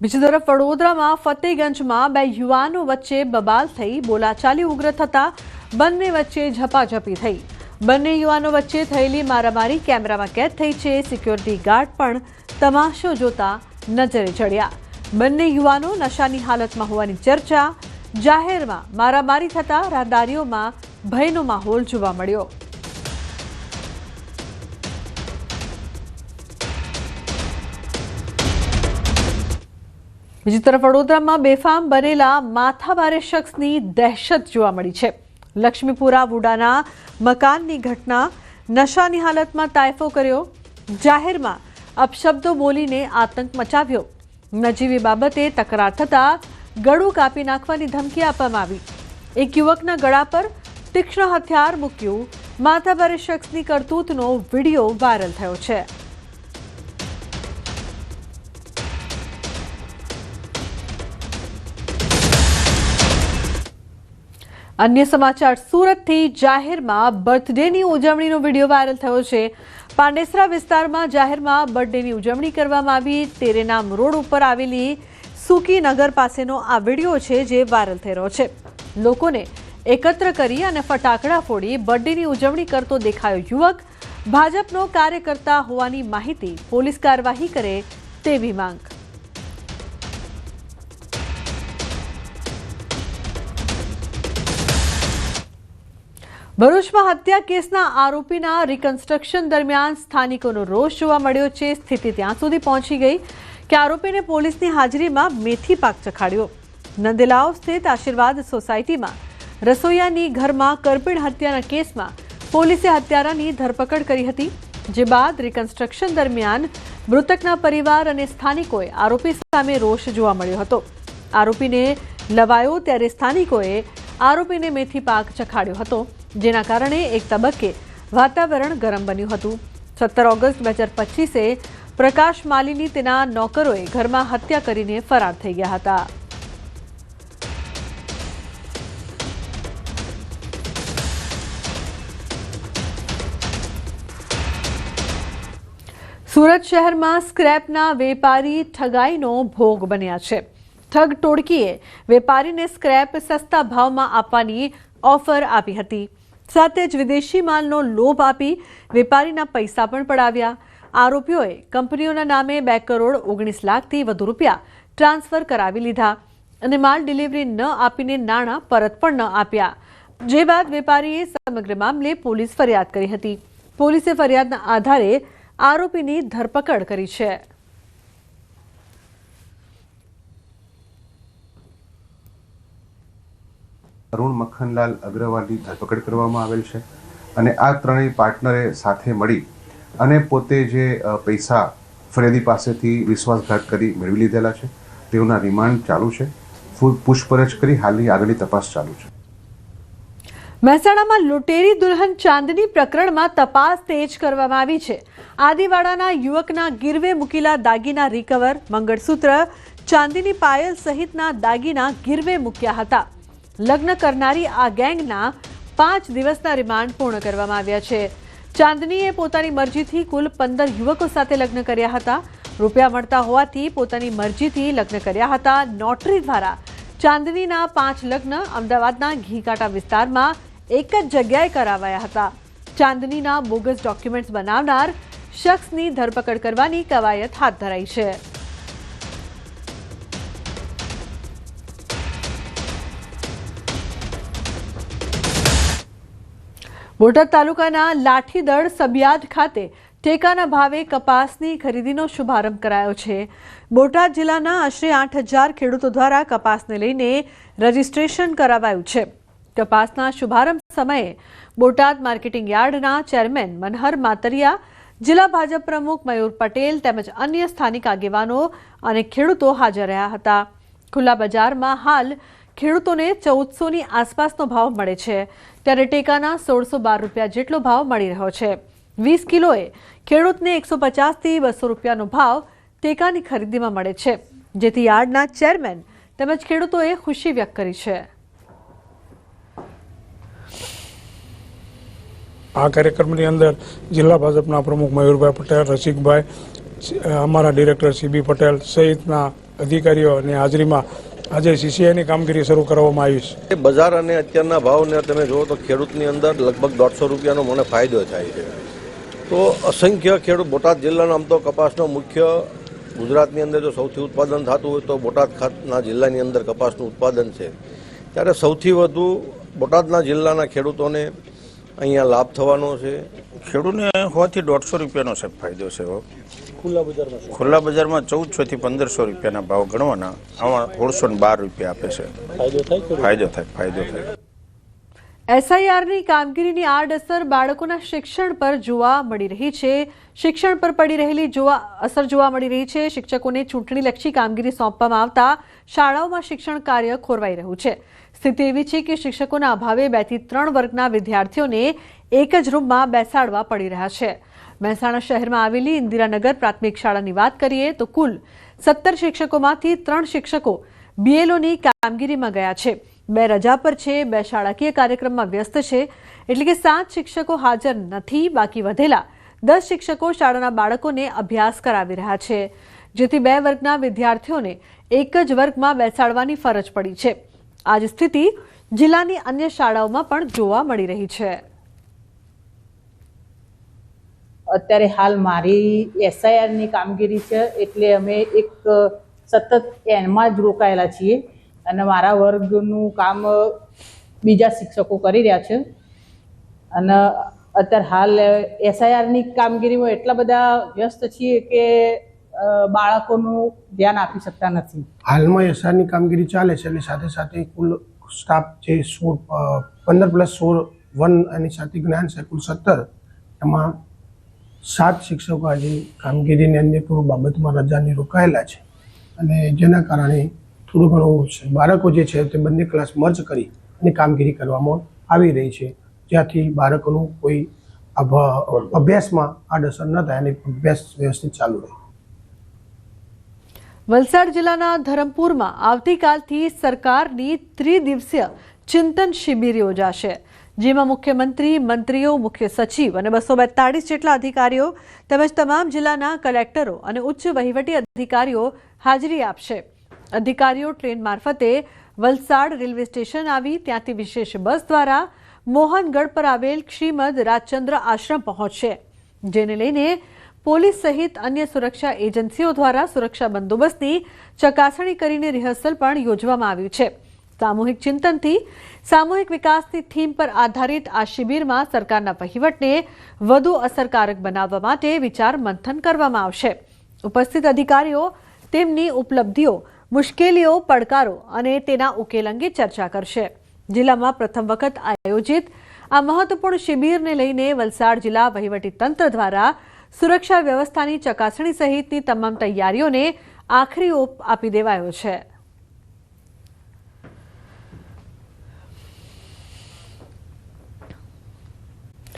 બીજી તરફ વડોદરામાં ફતેગંજમાં બે યુવાનો વચ્ચે બબાલ થઈ બોલાચાલી ઉગ્ર થતા બંને વચ્ચે ઝપાઝપી થઈ. બંને યુવાનો વચ્ચે થયેલી મારામારી કેમેરામાં કેદ થઈ છે. સિક્યોરિટી ગાર્ડ પણ તમાશો જોતા નજરે ચડ્યા. બંને યુવાનો નશાની હાલતમાં હોવાની ચર્ચા. જાહેરમાં મારામારી થતા રાહદારીઓમાં ભયનો માહોલ જોવા મળ્યો. બીજી તરફ વડોદરામાં બેફામ બનેલા માથાભારે શખ્સની દહેશત જોવા મળી છે. લક્ષ્મીપુરા વુડાના મકાનની ઘટના નશાની હાલતમાં તાયફો કર્યો. જાહેરમાં અપશબ્દો બોલીને આતંક મચાવ્યો. નજીવી બાબતે તકરાર થતાં ગળું કાપી નાખવાની ધમકી આપવામાં આવી. એક યુવકના ગળા પર તીક્ષ્ણ હથિયાર મૂક્યું. માથાભારે શખ્સની કરતૂતનો વીડિયો વાયરલ થયો છે. અન્ય સમાચાર સુરતથી જાહેરમાં બર્થડેની ઉજવણીનો વીડિયો વાયરલ થયો છે. પાંડેસરા વિસ્તારમાં જાહેરમાં બર્થડેની ઉજવણી કરવામાં આવી. તેરેનામ રોડ ઉપર આવેલી સુકી નગર પાસેનો આ વીડિયો છે જે વાયરલ થઈ રહ્યો છે. લોકોને એકત્ર કરી અને ફટાકડા ફોડી બર્થડેની ઉજવણી કરતો દેખાયો યુવક. ભાજપનો કાર્યકર્તા હોવાની માહિતી પોલીસ કાર્યવાહી કરે તેવી માંગ. ભરૂચમાં હત્યા કેસના આરોપીના રિકન્સ્ટ્રક્શન દરમિયાન સ્થાનિકોનો રોષ જોવા મળ્યો છે. સ્થિતિ ત્યાં સુધી પહોંચી ગઈ કે આરોપીને પોલીસની હાજરીમાં મેથી પાક ચખાડ્યો. નંદેલાવ સ્થિત આશીર્વાદ સોસાયટીમાં રસોઈયાની ઘરમાં કરપીણ હત્યાના કેસમાં પોલીસે હત્યારાની ધરપકડ કરી હતી, જે બાદ રિકન્સ્ટ્રક્શન દરમિયાન મૃતકના પરિવાર અને સ્થાનિકોએ આરોપી સામે રોષ જોવા મળ્યો હતો. આરોપીને લવાયો ત્યારે સ્થાનિકોએ આરોપીને મેથી પાક ચખાડ્યો હતો. જેના કારણે એક તબક્કે વાતાવરણ ગરમ બન્યું હતું. સત્તર ઓગસ્ટ બે હજાર પચીસે પ્રકાશ માલીની તેના નોકરોએ ઘરમાં હત્યા કરીને ફરાર થઈ ગયા હતા. સુરત શહેરમાં સ્ક્રેપના વેપારી ઠગાઈનો ભોગ બન્યા છે. ઠગ ટોળકીએ વેપારીને સ્ક્રેપ સસ્તા ભાવમાં આપવાની ઓફર આપી હતી. સાથે જ વિદેશી માલનો લોભ આપી વેપારીના પૈસા પણ પડાવ્યા. આરોપીઓએ કંપનીઓના નામે બે કરોડ ઓગણીસ લાખથી વધુ રૂપિયા ટ્રાન્સફર કરાવી લીધા અને માલ ડિલિવરી ન આપીને નાણાં પરત પણ ન આપ્યા. જે બાદ વેપારીએ સમગ્ર મામલે પોલીસ ફરિયાદ કરી હતી. પોલીસે ફરિયાદના આધારે આરોપીની ધરપકડ કરી છે. અરુણ મખનલાલ અગ્રવાલની ધરપકડ કરવામાં આવેલ છે અને આ ત્રણેય પાર્ટનરે સાથે મળી અને પોતે જે પૈસા ફરિયાદી પાસેથી વિશ્વાસઘાત કરી મેળવી લીધેલા છે, તેઓના રિમાન્ડ ચાલુ છે પૂછપરછ કરી હાલની આગળની તપાસ ચાલુ છે. મહેસાણામાં લૂંટેરી દુલ્હન ચાંદની પ્રકરણમાં તપાસ તેજ કરવામાં આવી છે. આદિવાડાના યુવકના ગીરવે મૂકેલા દાગીના રિકવર મંગળસૂત્ર, ચાંદીની પાયલ સહિતના દાગીના ગીરવે મૂક્યા હતા. લગ્ન કરનારી આ ગેંગના પાંચ દિવસના રિમાન્ડ પૂર્ણ કરવામાં આવ્યા છે. ચાંદનીએ પોતાની મરજીથી કુલ પંદર યુવકો સાથે લગ્ન કર્યા હતા. રૂપિયા મળતા હોવાથી પોતાની મરજીથી લગ્ન કર્યા હતા. નોટરી દ્વારા ચાંદનીના પાંચ લગ્ન અમદાવાદના ઘીકાંટા વિસ્તારમાં એક જ જગ્યાએ કરાવાયા હતા. ચાંદનીના બોગસ ડોક્યુમેન્ટ્સ બનાવનાર શખ્સની ધરપકડ કરવાની કવાયત હાથ ધરાઈ છે. બોટાદ તાલુકાના લાઠીદળ સબિયાદ ખાતે ટેકાના ભાવે કપાસની ખરીદીનો શુભારંભ કરાયો છે. બોટાદ જિલ્લાના આશરે આઠ હજાર ખેડૂતો દ્વારા કપાસને લઈને રજીસ્ટ્રેશન કરાવાયું છે. કપાસના શુભારંભ સમયે બોટાદ માર્કેટિંગ યાર્ડના ચેરમેન મનહર માતરિયા, જિલ્લા ભાજપ પ્રમુખ મયુર પટેલ તેમજ અન્ય સ્થાનિક આગેવાનો અને ખેડૂતો હાજર રહ્યા હતા. ખુલ્લા બજારમાં હાલ ખેડૂતોને ચૌદસોની આસપાસનો ભાવ મળે છે. ત્યારે ટેકાના સોળસો બાર રૂપિયા જેટલો ભાવ મળી રહ્યો છે. વીસ કિલોએ ખેડૂતને એકસો પચાસથી બસો રૂપિયાનો ભાવ ટેકાની ખરીદીમાં મળે છે. જેથી યાર્ડના ચેરમેન તેમજ ખેડૂતોએ ખુશી વ્યક્ત કરી છે. આ કાર્યક્રમની અંદર જિલ્લા ભાજપના પ્રમુખ મયુરભાઈ પટેલ, રસિકભાઈ, અમારા ડિરેક્ટર સીબી પટેલ સહિતના અધિકારીઓની હાજરીમાં આજે સીસીઆઈની કામગીરી શરૂ કરવામાં આવી છે. એ બજાર અને અત્યારના ભાવને તમે જુઓ તો ખેડૂતની અંદર લગભગ દોઢસો રૂપિયાનો મને ફાયદો થાય છે. તો અસંખ્ય ખેડૂત બોટાદ જિલ્લાનો આમ તો કપાસનો મુખ્ય ગુજરાતની અંદર જો સૌથી ઉત્પાદન થતું હોય તો બોટાદ ખાતના જિલ્લાની અંદર કપાસનું ઉત્પાદન છે. ત્યારે સૌથી વધુ બોટાદના જિલ્લાના ખેડૂતોને અહીંયા લાભ થવાનો છે. ખેડૂતને હોવાથી દોઢસો રૂપિયાનો સાહેબ ફાયદો છે ખુલ્લા બજારમાં ચૌદસો થી પંદરસો રૂપિયાના ભાવ ગણવાના. આમાં સોળસો ને બાર રૂપિયા આપે છે. ફાયદો થાય ફાયદો થાય. એસઆઈઆરની કામગીરીની આડઅસર બાળકોના શિક્ષણ પર જોવા મળી રહી છે. શિક્ષણ પર પડી રહેલી જોવા અસર જોવા મળી રહી છે. શિક્ષકોને ચૂંટણીલક્ષી કામગીરી સોંપવામાં આવતા શાળાઓમાં શિક્ષણ કાર્ય ખોરવાઈ રહ્યું છે. સ્થિતિ એવી છે કે શિક્ષકોના અભાવે બેથી ત્રણ વર્ગના વિદ્યાર્થીઓને એક જ રૂમમાં બેસાડવા પડી રહ્યા છે. મહેસાણા શહેરમાં આવેલી ઇન્દિરાનગર પ્રાથમિક શાળાની વાત કરીએ તો કુલ સત્તર શિક્ષકોમાંથી ત્રણ શિક્ષકો બીએલઓની કામગીરીમાં ગયા છે. બે રજા પર છે, બે શાળાકીય કાર્યક્રમમાં વ્યસ્ત છે, એટલે કે સાત શિક્ષકો હાજર નથી, બાકી વધેલા દસ શિક્ષકો શાળાના બાળકોને અભ્યાસ કરાવી રહ્યા છે. જેથી બે વર્ગના વિદ્યાર્થીઓને એક જ વર્ગમાં બેસાડવાની ફરજ પડી છે. આ જ સ્થિતિ જિલ્લાની અન્ય શાળાઓમાં પણ જોવા મળી રહી છે. અત્યારે હાલ મારી એસઆઈઆરની કામગીરી છે એટલે અમે એક સતત એનમાં જ રોકાયેલા છીએ અને મારા વર્ગનું કામ બીજા શિક્ષકો કરી રહ્યા છે. અને અત્યારે હાલ એસઆઈઆરની કામગીરીમાં એટલા બધા વ્યસ્ત છીએ કે બાળકોનું ધ્યાન આપી શકતા નથી. હાલમાં એસઆરની કામગીરી ચાલે છે એટલે સાથે સાથે કુલ સ્ટાફ જે સોળ પંદર પ્લસ સોળ વન એની સાથે જ્ઞાન છે કુલ સત્તર, એમાં સાત શિક્ષકો આજે કામગીરીની અન્ય કોઈ બાબતમાં રજાની રોકાયેલા છે. અને જેના કારણે થોડું ઘણું બાળકો જે છે તે બંને ક્લાસ મર્જ કરી અને કામગીરી કરવામાં આવી રહી છે. જ્યાંથી બાળકોનું કોઈ અભ્યાસમાં આડઅસર ન થાય અને અભ્યાસ વ્યવસ્થિત ચાલુ રહે. વલસાડ જિલ્લાના ધરમપુરમાં આવતીકાલથી સરકારની ત્રિદિવસીય ચિંતન શિબિર યોજાશે, જેમાં મુખ્યમંત્રી, મંત્રીઓ, મુખ્ય સચિવ અને બસો બેતાળીસ જેટલા અધિકારીઓ તેમજ તમામ જિલ્લાના કલેક્ટરો અને ઉચ્ચ વહીવટી અધિકારીઓ હાજરી આપશે. અધિકારીઓ ટ્રેન મારફતે વલસાડ રેલવે સ્ટેશન આવી ત્યાંથી વિશેષ બસ દ્વારા મોહનગઢ પર આવેલ શ્રીમદ રાજચંદ્ર આશ્રમ પહોંચશે, જેને લઈને પોલીસ સહિત અન્ય સુરક્ષા એજન્સીઓ દ્વારા સુરક્ષા બંદોબસ્તની ચકાસણી કરીને રિહર્સલ પણ યોજવામાં આવ્યું છે. સામૂહિક ચિંતનથી, સામૂહિક વિકાસની થીમ પર આધારિત આ શિબિરમાં સરકારના વહીવટને વધુ અસરકારક બનાવવા માટે વિચાર મંથન કરવામાં આવશે. ઉપસ્થિત અધિકારીઓ, તેમની ઉપલબ્ધિઓ, મુશ્કેલીઓ, પડકારો અને તેના ઉકેલ અંગે ચર્ચા કરશે. જિલ્લામાં પ્રથમ વખત આયોજિત આ મહત્વપૂર્ણ શિબિરને લઈને વલસાડ જિલ્લા તંત્ર દ્વારા સુરક્ષા વ્યવસ્થાની ચકાસણી સહિતની તમામ તૈયારીઓને આખરી ઓપ આપી દેવાયો છે.